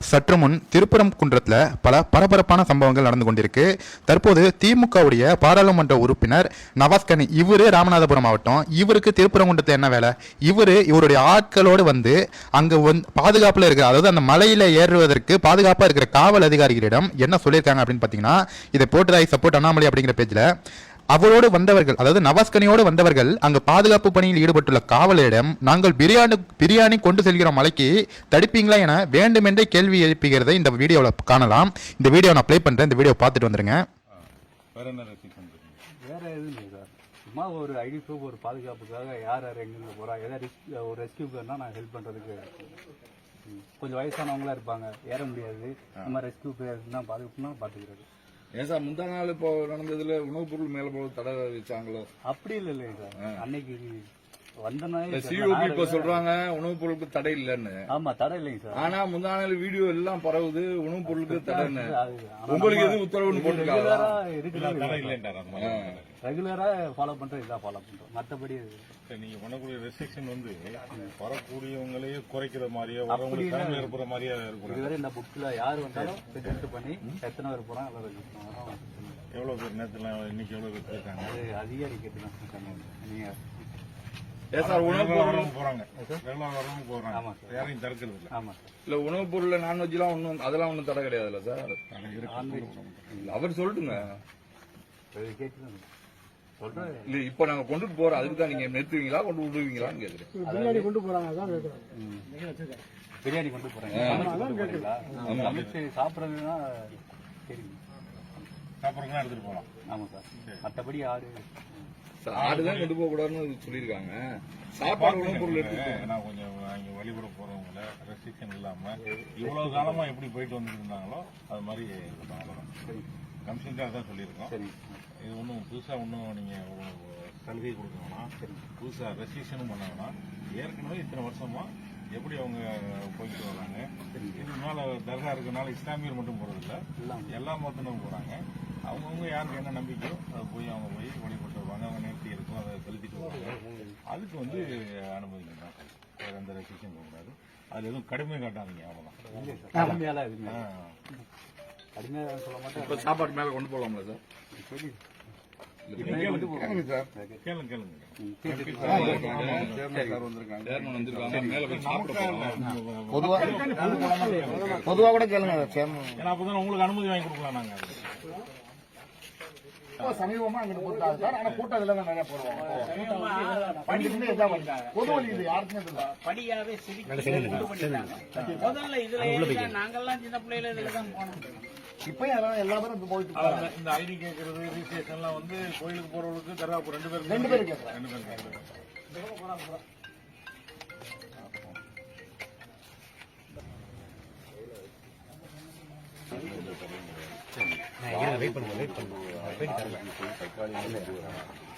சற்று முன் திருப்புரம் குன்றத்தில் பல பரபரப்பான சம்பவங்கள் நடந்து கொண்டிருக்கு. தற்போது திமுகவுடைய பாராளுமன்ற உறுப்பினர் நவாஸ்கனி இவரு ராமநாதபுரம் மாவட்டம். இவருக்கு திருப்பரங்குன்றத்தில் என்ன வேலை? இவரு இவருடைய ஆட்களோடு வந்து அங்கே வந்து பாதுகாப்பில் இருக்கிற அதாவது அந்த மலையில் ஏறுவதற்கு பாதுகாப்பாக இருக்கிற காவல் அதிகாரிகளிடம் என்ன சொல்லியிருக்காங்க அப்படின்னு பார்த்தீங்கன்னா இதை போட்டுதாய் சப்போர்ட் அண்ணாமலை அப்படிங்கிற பேஜில் அவரோடு வந்தவர்கள் அதாவது நவாஸ்கனியோடு வந்தவர்கள் அங்கு பாதுகாப்பு பணியில் ஈடுபட்டுள்ள காவலரிடம் நாங்கள் பிரியாணி பிரியாணி கொண்டு செல்கிற மலைக்கு தடுப்பீங்களா என வேண்டுமென்றே கேள்வி எழுப்புகிறதை இந்த வீடியோவில் காணலாம். இந்த வீடியோ நான் ப்ளே பண்ணுறேன் இந்த வீடியோ பார்த்துட்டு வந்துருங்க. வேற என்ன எதுவும் இல்லை சார். சும்மா ஒரு ஐடி ப்ரூஃப் ஒரு பாதுகாப்புக்காக யார் யார் எங்கெங்க போறா ஏதாவது ரிஸ்க் ஒரு ரெஸ்கியூக்குன்னா நான் ஹெல்ப் பண்றதுக்கு ம், கொஞ்சம் வயசானவங்களா இருப்பாங்க. ஏற முடியாது. நம்ம ரெஸ்கியூ தான் பாதுகாப்புனா பாத்துக்கிறது. ஏன் சார் முந்தா நாள் இப்போ நடந்ததுல உணவுப் பொருள் மேல போல தடை வச்சாங்களோ அப்படி இல்லை இல்லைங்க சார் அன்னைக்கு சிஓபி இப்ப சொல்றாங்க உணவுப் பொருளுக்கு தடை இல்லைன்னு. ஆமா தடை இல்லைங்க சார். ஆனா முந்தா நாள் வீடியோ எல்லாம் பரவுது உணவுப் பொருளுக்கு தடைன்னு. ஆனா உங்களுக்கு எதுவும் உத்தரவுன்னு போட்டுருக்காங்க ரெகுலரா ஃபாலோ பண்றது இதான் ஃபாலோ பண்றோம். மத்தபடி நீங்க பண்ணக்கூடிய ரெஸ்ட்ரிக்ஷன் வந்து வரக்கூடியவங்களையே குறைக்கிற மாதிரியே வரவங்களுக்கு தலைமை ஏற்படுற மாதிரியே இருக்கும் இதுவரை இந்த புக்ல யார் வந்தாலும் டெஸ்ட் பண்ணி எத்தனை பேர் எவ்வளவு பேர் நேரத்துல இன்னைக்கு எவ்வளவு பேர் அது அதிகாரி கேட்டு தான் சொன்னாங்க. நீங்க ஏன் சார் ரெகுலரா பொருள் போறாங்க. வரவங்க ஆமா போறாங்க. சார். யாரையும் தடுக்கிறது இல்ல ஆமா இல்ல உணவுப் பொருள்ல நான்வெஜ் எல்லாம் ஒண்ணும் அதெல்லாம் ஒண்ணும் தடை கிடையாதுல்ல சார்? அவர் சொல்லட்டுங்க. இல்ல இப்ப நாங்க கொண்டுட்டு போறோம். அதுக்கு தான் நீங்க நிறுத்துவீங்களா கொண்டு விடுவீங்களான்னு கேக்குறேன். பிரியாணி கொண்டு போறாங்க பிரியாணி கொண்டு போறாங்க சமைச்சு சாப்பிடுறதுன்னா சரி சாப்பிட்றதுலாம் எடுத்துட்டு போகலாம். ஆமா சார். மத்தபடி ஆடு ஆடுதான் கொண்டு போக கூடாதுன்னு சொல்லியிருக்காங்க. சாப்பாடு உணவுப் பொருள் எடுத்து நான் கொஞ்சம் இங்க வழிபட போறவங்கள ரெஸ்ட்ரிக்ஷன் இல்லாம இவ்வளவு காலமா எப்படி போயிட்டு வந்துட்டு இருந்தாங்களோ அது மாதிரி இருக்கட்டும், அவ்வளவுதான் கமிஷன் தான் சொல்லியிருக்கோம். சரி. இது ஒன்றும் புதுசாக ஒன்றும் நீங்கள் சலுகை கொடுக்கணும்னா புதுசாக ரெஸ்ட்ரிக்ஷனும் பண்ண வேணாம். ஏற்கனவே இத்தனை வருஷமா எப்படி அவங்க போயிட்டு வராங்க? இது மேலே தர்கா இருக்கனால இஸ்லாமியர் மட்டும் போகிறதில்ல எல்லா மதத்தினரும் போகிறாங்க அவங்கவுங்க யாருக்கு என்ன நம்பிக்கையோ அதை போய் அவங்க போய் வழிபட்டு வருவாங்க அவங்க நேர்த்தி இருக்கும் அதை செலுத்திட்டு வருவாங்க அதுக்கு வந்து அனுமதிக்கணும். வேறு எந்த ரெஸ்ட்ரிக்ஷன் கூடாது அதில் எதுவும் கடுமை காட்டாதீங்க அவ்வளோதான் கடுமையாலாம் எதுவுமே. கடுமையாக சொல்ல மாட்டேன். இப்ப சாப்பாடு மேல கொண்டு போகலாம்ல சார்? சரி. பொதுவா பொதுவா கூட கேளுங்க. சேர்மன் ஏன்னா அப்பதான் உங்களுக்கு அனுமதி வாங்கி கொடுக்கலாம் நாங்க. சமீபமா அங்கிட்டு போட்டாங்க சார் ஆனா கூட்டம் இதுல தான் நிறைய போடுவாங்க. பண்டிகை இதான் வந்தாங்க பொது வழி இது யாருக்குமே இல்லை படியாவே. முதல்ல இதுல நாங்கெல்லாம் சின்ன பிள்ளையில இதுல தான் போனோம். இப்ப போயிட்டு இருக்காங்க. இந்த- ஐடி கேட்கறது ரிஜிஸ்ட்ரேஷன் எல்லாம் வந்து கோயிலுக்கு போறவங்களுக்கு தர்காவுக்கு ரெண்டு பேரும் ரெண்டு பேரும் கேட்கறாங்க ரெண்டு பேரும் கேட்கறாங்க.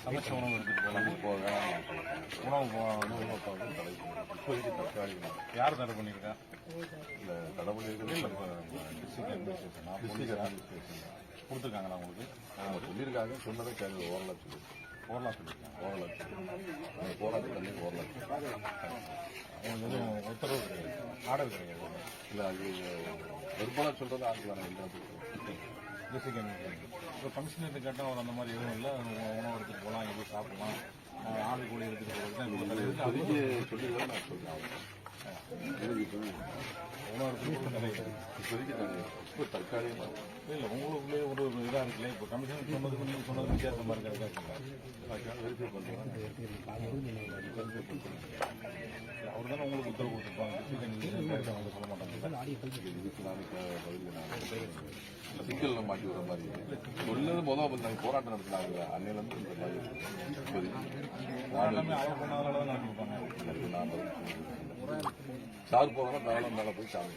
சமைச்ச உணவு எடுத்துட்டு போகலாம் உணவு உணவு இப்போதைக்கு யார் தடை பண்ணியிருக்கா இல்ல தடை பண்ணியிருக்கிறது டிஸ்ட்ரிக்ட் அட்மினிஸ்ட்ரேஷன் கொடுத்துருக்காங்களா உங்களுக்கு சொல்லியிருக்காங்க சொன்னதை கேள்வி ஓரளவு சொல்லி ஓரலாம் சொல்லியிருக்காங்க ஓரளவு சொல்லி போராட்டம் பண்ணி ஓரளவு உங்களுக்கு எதுவும் உத்தரவு கிடையாது ஆர்டர் கிடையாது. இல்லை அது வெறுப்பாக சொல்றது ஆக்கலாம் எல்லாத்துக்கும் டிஸ்ட்ரிக்ட் அட்மினிஸ்ட்ரேஷன் இப்போ கமிஷனர் கேட்டால் அவர் அந்த மாதிரி எதுவும் இல்லை. உணவு எடுத்துகிட்டு போகலாம் எதுவும் சாப்பிடலாம். அஹ் ஆடு கோழி எடுத்துட்டு போகிறது தான் இப்போ தடை இருக்கு. அது நான் சொல்றேன். இப்போ தற்காலிகமாக இல்லை உங்களுக்குள்ளே ஒரு ஒரு இதாக இருக்குல்ல இப்போ கமிஷன் சொன்னதுக்கு நீங்கள் சொன்னது வித்தியாசமாக இருக்கா வெரிஃபை பண்ணுறேன் அவர் தானே உங்களுக்கு உத்தரவு கொடுத்துருப்பாங்க அவங்க சொல்ல மாட்டாங்க இதுக்கு நாளைக்கு பதில் நான் மாட்டி வர மாதிரி சொல்லது மொதல் பண்ணாங்க போராட்டம் நடத்தினாங்க அன்னையிலேருந்து இந்த மாதிரி எல்லாமே அவர் பண்ணாதால தான் நடத்திருப்பாங்க நான் பதில் சார் போகிறோம் தாராளம் மேலே போய் சாமி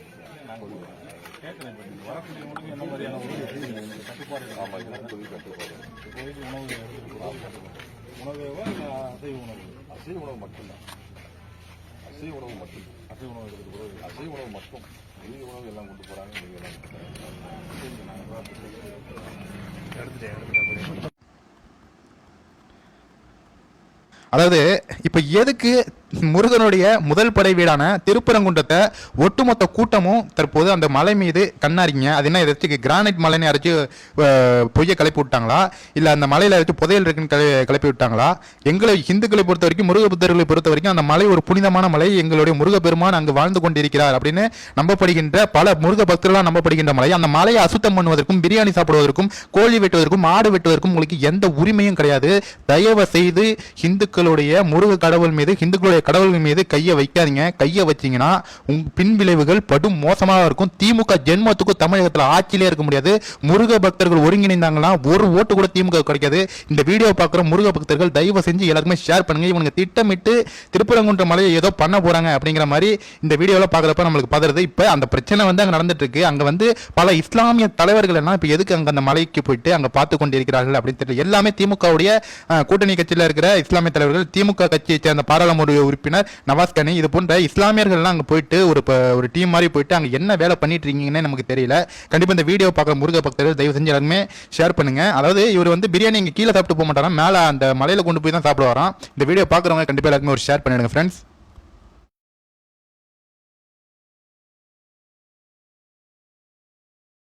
ஆமாம் இதெல்லாம் இப்போதைக்கு கட்டுப்பாடு. உணவேவா அசைவ உணவு? அசைவ உணவு மட்டும்தான். அசைவ உணவு மட்டும். அசைவ உணவு எடுத்துட்டு போகிறது அசைவ உணவு மட்டும். மீதி உணவு எல்லாம் கொண்டு போறாங்க நீங்க எல்லாம் கொண்டு போறாங்க. அதாவது இப்போ எதுக்கு முருகனுடைய முதல் படை வீடான திருப்பரங்குன்றத்தை ஒட்டுமொத்த கூட்டமும் தற்போது அந்த மலை மீது கண்ணாரிங்க அது என்ன எதாச்சும் கிரானைட் மலைன்னு யாராச்சும் பொய்ய கிளப்பி விட்டாங்களா? இல்லை அந்த மலையில் ஏதாச்சும் புதையல் இருக்குன்னு கிள- கிளப்பி விட்டாங்களா? எங்களை இந்துக்களை பொறுத்த வரைக்கும் முருக புத்தர்களை பொறுத்த வரைக்கும் அந்த மலை ஒரு புனிதமான மலை. எங்களுடைய முருகப்பெருமான் அங்கு வாழ்ந்து கொண்டிருக்கிறார் அப்படின்னு நம்பப்படுகின்ற பல முருக பக்தர்களாக நம்பப்படுகின்ற மலை. அந்த மலையை அசுத்தம் பண்ணுவதற்கும் பிரியாணி சாப்பிடுவதற்கும் கோழி வெட்டுவதற்கும் ஆடு வெட்டுவதற்கும் உங்களுக்கு எந்த உரிமையும் கிடையாது. தயவு செய்து இந்துக்களுடைய முருக கடவுள் மீது இந்துக்களுடைய கடவுள்கள் மீது கையை வைக்காதீங்க. கையை வச்சீங்கன்னா உங்க பின் விளைவுகள் படும் மோசமாக இருக்கும். திமுக ஜென்மத்துக்கும் தமிழகத்தில் ஆட்சியிலே இருக்க முடியாது. முருக பக்தர்கள் ஒருங்கிணைந்தாங்கன்னா ஒரு ஓட்டு கூட திமுக கிடைக்காது. இந்த வீடியோ பார்க்குற முருக பக்தர்கள் தயவு செஞ்சு எல்லாருக்குமே ஷேர் பண்ணுங்க. இவனுக்கு திட்டமிட்டு திருப்பரங்குன்ற மலையை ஏதோ பண்ண போறாங்க அப்படிங்கிற மாதிரி இந்த வீடியோவில் பார்க்குறப்ப நம்மளுக்கு பதறது. இப்போ அந்த பிரச்சனை வந்து அங்கே நடந்துட்டு இருக்கு அங்கே வந்து பல இஸ்லாமிய தலைவர்கள் எல்லாம் இப்போ எதுக்கு அங்கே அந்த மலைக்கு போயிட்டு அங்கே பார்த்து கொண்டிருக்கிறார்கள் அப்படின்னு தெரியல. எல்லாமே திமுகவுடைய கூட்டணி கட்சியில் இருக்கிற இஸ்லாமிய தலைவர்கள் திமுக கட்சியை சேர்ந்த பாராளுமன்ற உறுப்பினர் நவாஸ் கனி. இது போன்ற இஸ்லாமியர்கள்லாம் அங்கே போயிட்டு ஒரு ஒரு டீம் மாதிரி போயிட்டு அங்கே என்ன வேலை பண்ணிட்டு இருக்கீங்கன்னு நமக்கு தெரியல. கண்டிப்பாக இந்த வீடியோ பார்க்குற முருக பக்தர்கள் தயவு செஞ்சு எல்லாருமே ஷேர் பண்ணுங்க. அதாவது இவர் வந்து பிரியாணி இங்கே கீழே சாப்பிட்டு போக மாட்டாராம் மேலே அந்த மலையில் கொண்டு போய் தான் சாப்பிடுவாராம். இந்த வீடியோ பார்க்குறவங்க கண்டிப்பாக எல்லாருக்குமே ஒரு ஷேர் பண்ணிடுங்க ஃப்ரெண்ட்ஸ்